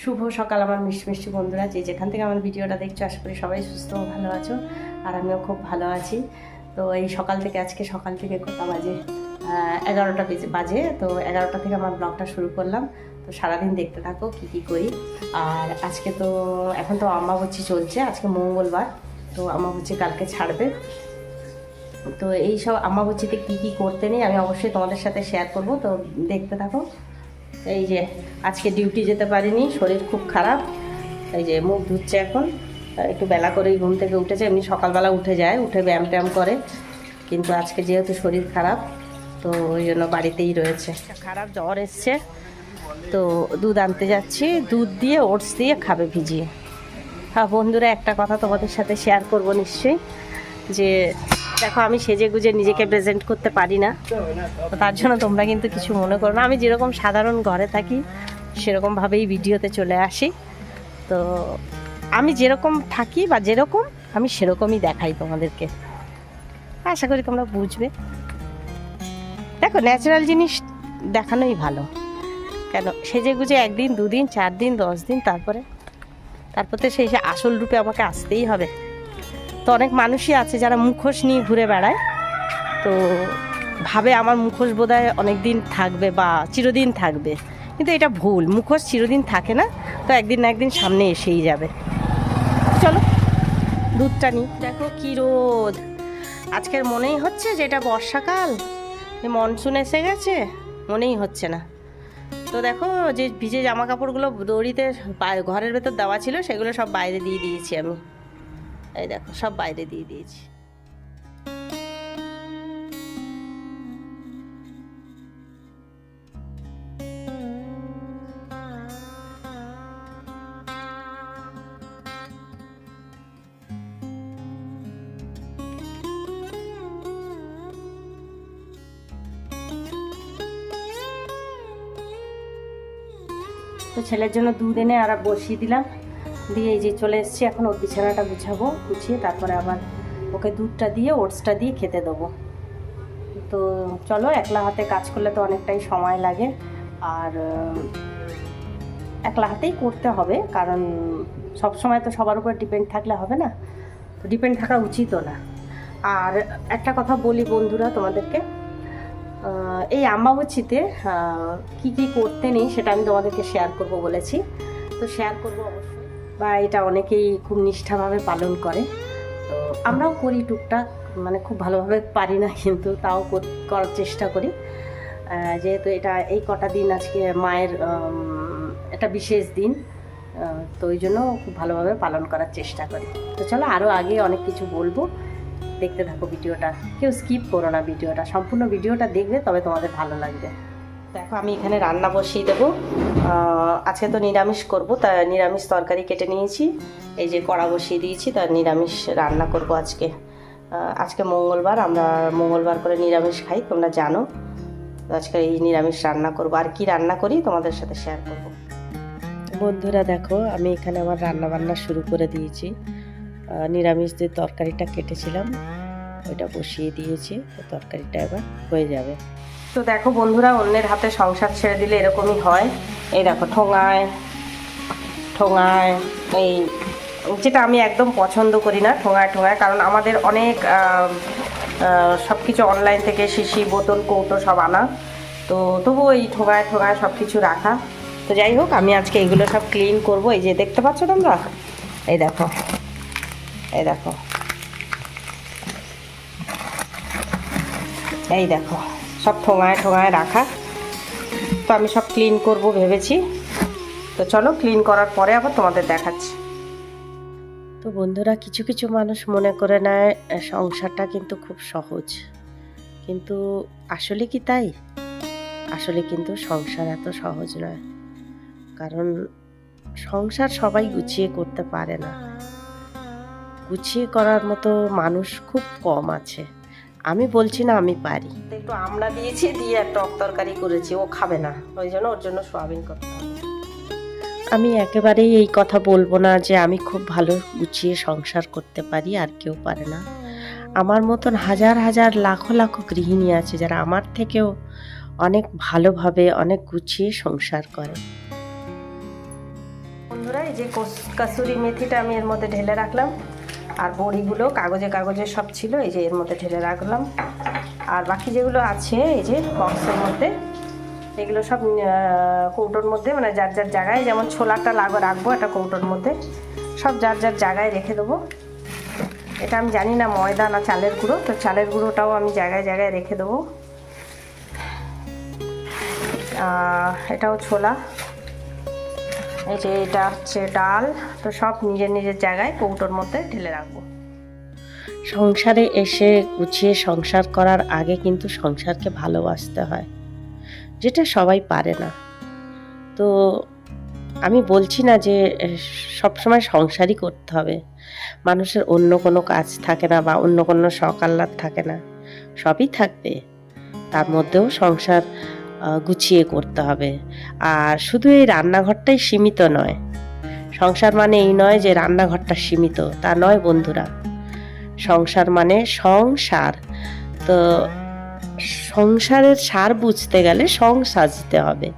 শুভ সকাল আমার মিষ্টি মিষ্টি বন্ধুরা। যে যেখান থেকে আমার ভিডিওটা দেখছ, আশা করি সবাই সুস্থ ভালো আছো। আর আমিও খুব ভালো আছি। তো এই সকাল থেকে, আজকে সকাল থেকে কটা বাজে এগারোটা বেজে, বাজে। তো এগারোটা থেকে আমার ব্লগটা শুরু করলাম। তো সারাদিন দেখতে থাকো কি কি করি। আর আজকে তো, এখন তো আম্মাবচ্ছি চলছে। আজকে মঙ্গলবার। তো আম্মাবচ্ছি কালকে ছাড়বে। তো এই সব আম্মাবচ্ছিতে কী কী করতে নেই আমি অবশ্যই তোমাদের সাথে শেয়ার করব। তো দেখতে থাকো। এই যে আজকে ডিউটি যেতে পারিনি শরীর খুব খারাপ। এই যে মুখ ধুচ্ছে এখন। একটু বেলা করেই ঘুম থেকে উঠেছে এমনি সকালবেলা উঠে যায় উঠে ব্যায়াম ট্যায়াম করে। কিন্তু আজকে যেহেতু শরীর খারাপ তো ওই জন্য বাড়িতেই রয়েছে। খারাপ জ্বর এসছে। তো দুধ আনতে যাচ্ছি দুধ দিয়ে ওটস দিয়ে খাবে ভিজিয়ে। হ্যাঁ বন্ধুরা একটা কথা তোমাদের সাথে শেয়ার করব নিশ্চয়ই যে দেখো, আমি সেজে গুজে নিজেকে প্রেজেন্ট করতে পারি না। তার জন্য তোমরা কিন্তু কিছু মনে করো না। আমি যেরকম সাধারণ ঘরে থাকি, সেরকমভাবেই ভিডিওতে চলে আসি। তো আমি যেরকম থাকি বা যেরকম, আমি সেরকমই দেখাই তোমাদেরকে। আশা করি তোমরা বুঝবে। দেখো ন্যাচারাল জিনিস দেখানোই ভালো। কেন? সেজে গুজে একদিন, দুদিন চার দিন দশ দিন তারপরে তারপর সেই আসল রূপে আমাকে আসতেই হবে। তো অনেক মানুষই আছে যারা মুখোশ নিয়ে ঘুরে বেড়ায়। তো ভাবে আমার মুখোশ বোধহয় অনেক দিন থাকবে বা চিরদিন থাকবে। কিন্তু এটা ভুল, মুখোশ চিরদিন থাকে না, তো একদিন না একদিন সামনে এসেই যাবে। চলো, দুধটা নিই। দেখো কি রোদ। আজকের মনেই হচ্ছে যে এটা বর্ষাকাল, যে মনসুন এসে গেছে, মনেই হচ্ছে না। তো দেখো যে ভিজে জামা কাপড়গুলো দড়িতে ঘরের ভেতর দেওয়া ছিল, সেগুলো সব বাইরে দিয়ে দিয়েছি আমি। এই দেখো সব বাইরে দিয়ে দিয়েছি। তো ছেলের জন্য দুধ এনে আর বসিয়ে দিলাম। দিয়ে এই যে চলে এসেছি, এখন ওর বিছানাটা গুছাবো, গুছিয়ে তারপরে আবার ওকে দুধটা দিয়ে, ওটসটা দিয়ে খেতে দেবো। তো চলো, একলা হাতে কাজ করলে তো অনেকটাই সময় লাগে। আর একলা হাতেই করতে হবে, কারণ সব সময় তো সবার উপর ডিপেন্ড থাকলে হবে না। তো ডিপেন্ড থাকা উচিতও না। আর একটা কথা বলি বন্ধুরা তোমাদেরকে এই আম্বাবচিতে কি কি করতে নেই সেটা আমি তোমাদেরকে শেয়ার করব বলেছি। তো শেয়ার করব অবশ্যই। বা এটা অনেকেই খুব নিষ্ঠাভাবে পালন করে। তো আমরাও করি টুকটাক মানে খুব ভালোভাবে পারি না, কিন্তু তাও কর- করার চেষ্টা করি। যেহেতু এটা এই কটা দিন আজকে মায়ের একটা বিশেষ দিন তো ওই জন্য খুব ভালোভাবে পালন করার চেষ্টা করি। তো চলো আরও আগে অনেক কিছু বলব। দেখতে থাকো ভিডিওটা। কেউ স্কিপ করো না ভিডিওটা। সম্পূর্ণ ভিডিওটা দেখবে, তবে তোমাদের ভালো লাগবে। দেখো, আমি এখানে রান্না বসিয়ে দেবো। আজকে তো নিরামিষ করব, তা নিরামিষ তরকারি কেটে নিয়েছি। এই যে কড়া বসিয়ে দিয়েছি, তা নিরামিষ রান্না করব আজকে। আজকে মঙ্গলবার, আমরা মঙ্গলবার করে নিরামিষ খাই, তোমরা জানো। আজকে এই নিরামিষ রান্না করব। আর কি রান্না করি, তোমাদের সাথে শেয়ার করব। বন্ধুরা, দেখো, আমি এখানে আমার রান্না বান্না শুরু করে দিয়েছি। নিরামিষ যে তরকারিটা কেটেছিলাম ওইটা বসিয়ে দিয়েছি তরকারিটা এবার হয়ে যাবে। তো দেখো বন্ধুরা, অন্যের হাতে সংসার ছেড়ে দিলে এরকমই হয়। এই দেখো ঠোঙায় ঠোঙায়, এই যেটা আমি একদম পছন্দ করি না, ঠোঙায় ঠোঙায়, কারণ আমাদের অনেক সব কিছু অনলাইন থেকে শিশি, বোতল, কৌটো সব আনা। তো তবু এই ঠোঙায় ঠোঙায় সব কিছু রাখা। তো যাই হোক, আমি আজকে এগুলো সব ক্লিন করব। এই যে দেখতে পাচ্ছ তোমরা? এই দেখো এই দেখো। এই দেখো, সব ঠোঙায় ঠোঙায় রাখা। তো আমি সব ক্লিন করব ভেবেছি। তো চলো ক্লিন করার পরে আবার তোমাদের দেখাচ্ছি। তো বন্ধুরা, কিছু কিছু মানুষ মনে করে নেয় সংসারটা কিন্তু খুব সহজ। কিন্তু আসলে কি তাই? আসলে কিন্তু সংসার এত সহজ নয়। কারণ সংসার সবাই গুছিয়ে করতে পারে না। গুছিয়ে করার মতো মানুষ খুব কম আছে। আমি বলছি না আমি পারি। একটু আমড়া দিয়েছি দিয়ে একটা টক তরকারি করেছি ও খাবে না। ওই জন্য ওর জন্য সোয়াবিন করতে হবে। আমি একেবারেই এই কথা বলব না যে আমি খুব ভালো গুছিয়ে সংসার করতে পারি আর কেউ পারে না। আমার মতন হাজার হাজার লাখো লাখো গৃহিণী আছে যারা আমার থেকেও অনেক ভালোভাবে অনেক গুছিয়ে সংসার করে। বন্ধুরা এই যে কস- কাসুরি মেথিটা আমি এর মধ্যে ঢেলে রাখলাম। আর বড়িগুলো কাগজে কাগজে সব ছিল, এই যে এর মধ্যে ঢেলে রাখলাম। আর বাকি যেগুলো আছে, এই যে বক্সের মধ্যে, এগুলো সব কৌটোর মধ্যে মানে যার যার জায়গায়, যেমন ছোলাটা লাগো, রাখব একটা কৌটোর মধ্যে, সব যার যার জায়গায় রেখে দেবো। এটা আমি জানি না ময়দা না চালের গুঁড়ো, তো চালের গুঁড়োটাও আমি জায়গায় জায়গায় রেখে দেবো। এটাও ছোলা, এই যে এটা হচ্ছে ডাল। তো সব নিজের নিজের জায়গায় কৌটোর মধ্যে ঢেলে রাখব। সংসারে এসে গুছিয়ে সংসার করার আগে কিন্তু সংসারকে ভালোবাসতে হয়, যেটা সবাই পারে না। তো আমি বলছি না যে সব সময় সংসারই করতে হবে। মানুষের অন্য কোনো কাজ থাকে না বা অন্য কোনো শখ থাকে না, সবই থাকবে। তার মধ্যেও সংসার গুছিয়ে করতে হবে। আর শুধু এই রান্নাঘরটাই সীমিত নয় সংসার মানে এই নয় যে রান্নাঘরটা সীমিত, তা নয় বন্ধুরা। সংসার মানে সংসার। তো সংসারের সার বুঝতে গেলে সং সাজতে হবে।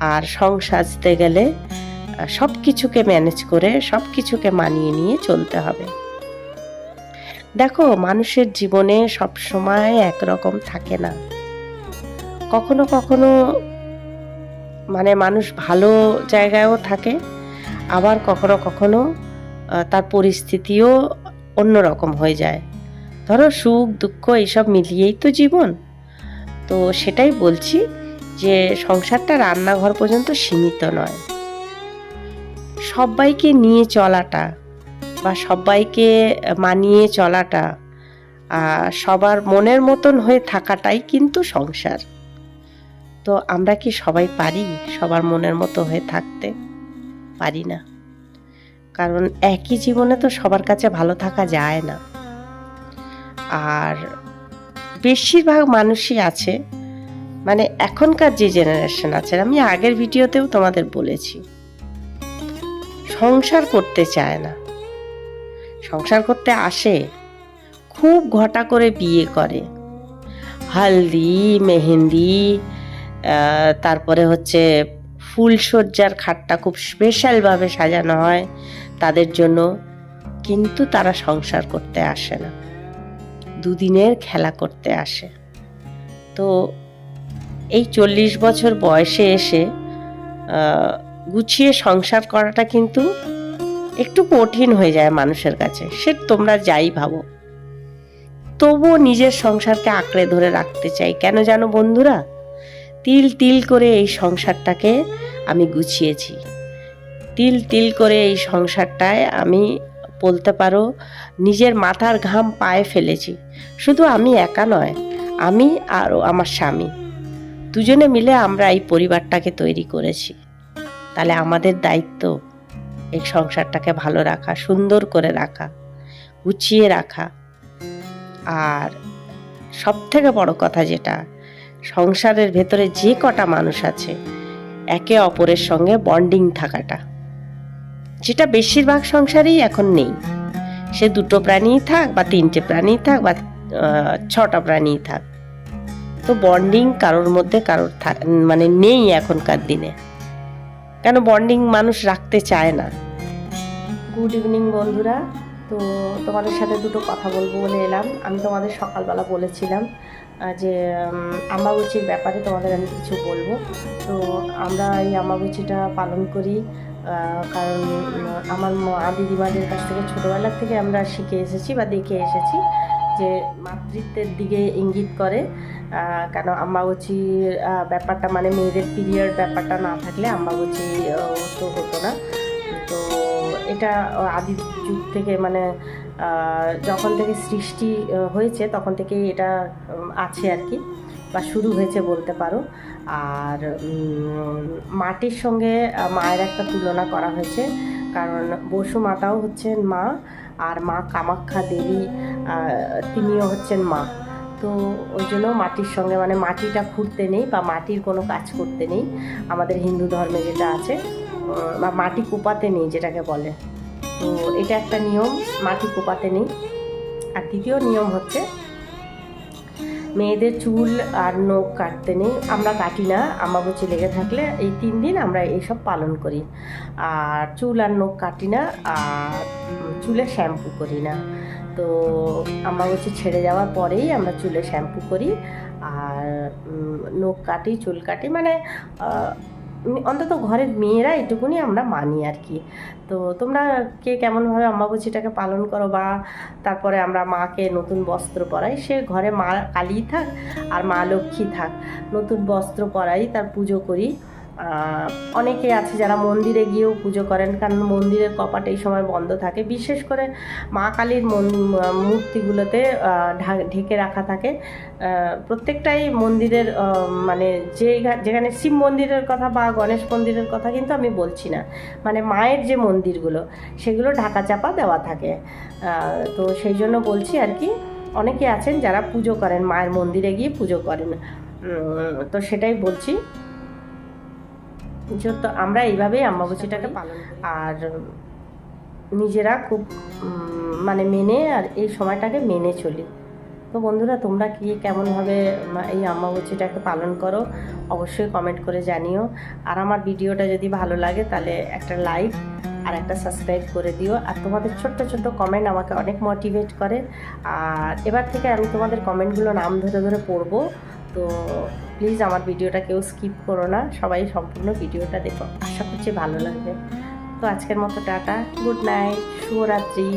আর সং সাজতে গেলে সব কিছুকে ম্যানেজ করে সব কিছুকে মানিয়ে নিয়ে চলতে হবে। দেখো, মানুষের জীবনে সব সময় একরকম থাকে না। কখনো কখনো মানে মানুষ ভালো জায়গায়ও থাকে আবার কখনো কখনো তার পরিস্থিতিও অন্যরকম হয়ে যায়। ধরো সুখ, দুঃখ এইসব মিলিয়েই তো জীবন। তো সেটাই বলছি যে সংসারটা রান্নাঘর পর্যন্ত সীমিত নয়। সবাইকে নিয়ে চলাটা বা সবাইকে মানিয়ে চলাটা সবার মনের মতন হয়ে থাকাটাই কিন্তু সংসার। তো আমরা কি সবাই পারি সবার মনের মতো হয়ে থাকতে? পারি না। কারণ একই জীবনে তো সবার কাছে ভালো থাকা যায় না। আর বেশিরভাগ মানুষই আছে মানে এখনকার যে জেনারেশন আছে, আমি আগের ভিডিওতেও তোমাদের বলেছি, সংসার করতে চায় না। সংসার করতে আসে, খুব ঘটা করে বিয়ে করে। হালদি, মেহেন্দি তারপরে হচ্ছে ফুলসজ্জার খাটটা খুব স্পেশালভাবে সাজানো হয়। তাদের জন্য কিন্তু তারা সংসার করতে আসে না। দুদিনের খেলা করতে আসে। তো এই চল্লিশ বছর বয়সে এসে গুছিয়ে সংসার করাটা কিন্তু একটু কঠিন হয়ে যায় মানুষের কাছে। সে তোমরা যাই ভাবো। তবুও নিজের সংসারকে আঁকড়ে ধরে রাখতে চাই। কেন জানো বন্ধুরা? তিল তিল করে এই সংসারটাকে আমি গুছিয়েছি। তিল তিল করে এই সংসারটায় আমি বলতে পারো নিজের মাথার ঘাম পায়ে ফেলেছি। শুধু আমি একা নয়, আমি আর আমার স্বামী। দুজনে মিলে আমরা এই পরিবারটাকে তৈরি করেছি। তাহলে আমাদের দায়িত্ব এই সংসারটাকে ভালো রাখা, সুন্দর করে রাখা, গুছিয়ে রাখা। আর সব থেকে বড় কথা যেটা সংসারের ভেতরে যে কটা মানুষ আছে, একে অপরের সঙ্গে বন্ডিং থাকাটা। যেটা বেশিরভাগ সংসারেই এখন নেই। সে দুটো প্রাণীই থাক বা তিনটে প্রাণী থাক বা ছটা প্রাণী থাক। তো বন্ডিং কারোর মধ্যে কারোর মানে নেই এখনকার দিনে। কেন বন্ডিং মানুষ রাখতে চায় না? গুড ইভিনিং বন্ধুরা। তো তোমাদের সাথে দুটো কথা বলব বলে এলাম। আমি তোমাদের সকালবেলা বলেছিলাম যে উম, আম্বাবুচির ব্যাপারে তোমাদের আমি কিছু বলব। তো আমরা এই আম্বাবুচিটা পালন করি কারণ আমার মা দিদিমাদের কাছ থেকে ছোটোবেলা থেকে আমরা শিখে এসেছি বা দেখে এসেছি যে মাতৃত্বের দিকে ইঙ্গিত করে। কেন আম্বাবুচির ব্যাপারটা মানে মেয়েদের পিরিয়ড ব্যাপারটা না থাকলে আম্বাবুচি আহ, তো হতো না। তো এটা আদি যুগ থেকে মানে যখন থেকে সৃষ্টি হয়েছে, তখন থেকেই এটা আছে আর কি, বা শুরু হয়েছে বলতে পারো। আর মাটির সঙ্গে মায়ের একটা তুলনা করা হয়েছে, কারণ বসু মাতাও হচ্ছেন মা, আর মা কামাখ্যা দেবী তিনিও হচ্ছেন মা। তো ওই জন্য মাটির সঙ্গে মানে মাটিটা খুঁড়তে নেই, বা মাটির কোনো কাজ করতে নেই, আমাদের হিন্দু ধর্মে যেটা আছে বা মাটি কোপাতে নেই, যেটাকে বলে। তো এটা একটা নিয়ম, মাটি কোপাতে নেই। আর দ্বিতীয় নিয়ম হচ্ছে, মেয়েদের চুল আর নখ কাটতে নেই। আমরা কাটি না, আম্মাবচি লেগে থাকলে এই তিন দিন আমরা এইসব পালন করি। আর চুল আর নখ কাটি না, আর চুলে শ্যাম্পু করি না। তো আম্মাবচি ছেড়ে যাওয়ার পরেই আমরা চুলে শ্যাম্পু করি। আর নখ কাটি, চুল কাটি মানে অন্তত ঘরের মেয়েরা এটুকুনি আমরা মানি আর কি। তো তোমরা কে কেমনভাবে অম্বাবচীটাকে পালন করো বা তারপরে আমরা মাকে নতুন বস্ত্র পরাই, সে ঘরে মা কালী থাক আর মা লক্ষ্মী থাক। নতুন বস্ত্র পরাই, তার পুজো করি। অনেকে আছে যারা মন্দিরে গিয়েও পুজো করেন, কারণ মন্দিরের কপাট এই সময় বন্ধ থাকে। বিশেষ করে মা কালীর মূর্তিগুলোতে ঢেকে রাখা থাকে। প্রত্যেকটাই মন্দিরের মানে যে যেখানে শিব মন্দিরের কথা বা গণেশ মন্দিরের কথা কিন্তু আমি বলছি না। মানে মায়ের যে মন্দিরগুলো, সেগুলো ঢাকা চাপা দেওয়া থাকে। তো সেই জন্য বলছি আর কি, অনেকে আছেন যারা পুজো করেন, মায়ের মন্দিরে গিয়ে পুজো করেন। তো সেটাই বলছি। যেহেতু আমরা এইভাবেই আম্বাবচিটাকে পালন আর নিজেরা খুব মানে মেনে আর এই সময়টাকে মেনে চলি। তো বন্ধুরা তোমরা কি কেমনভাবে এই আম্বাবচিটাকে পালন করো অবশ্যই কমেন্ট করে জানিও। আর আমার ভিডিওটা যদি ভালো লাগে তাহলে একটা লাইক আর একটা সাবস্ক্রাইব করে দিও। আর তোমাদের ছোট্ট ছোট্ট কমেন্ট আমাকে অনেক মোটিভেট করে। আর এবার থেকে আমি তোমাদের কমেন্টগুলো নাম ধরে ধরে পড়ব। তো প্লিজ আমার ভিডিওটা কেউ স্কিপ করো না, সবাই সম্পূর্ণ ভিডিওটা দেখো। আশা করছি ভালো লাগবে। তো আজকের মতো টাটা, গুড নাইট, শুভরাত্রি।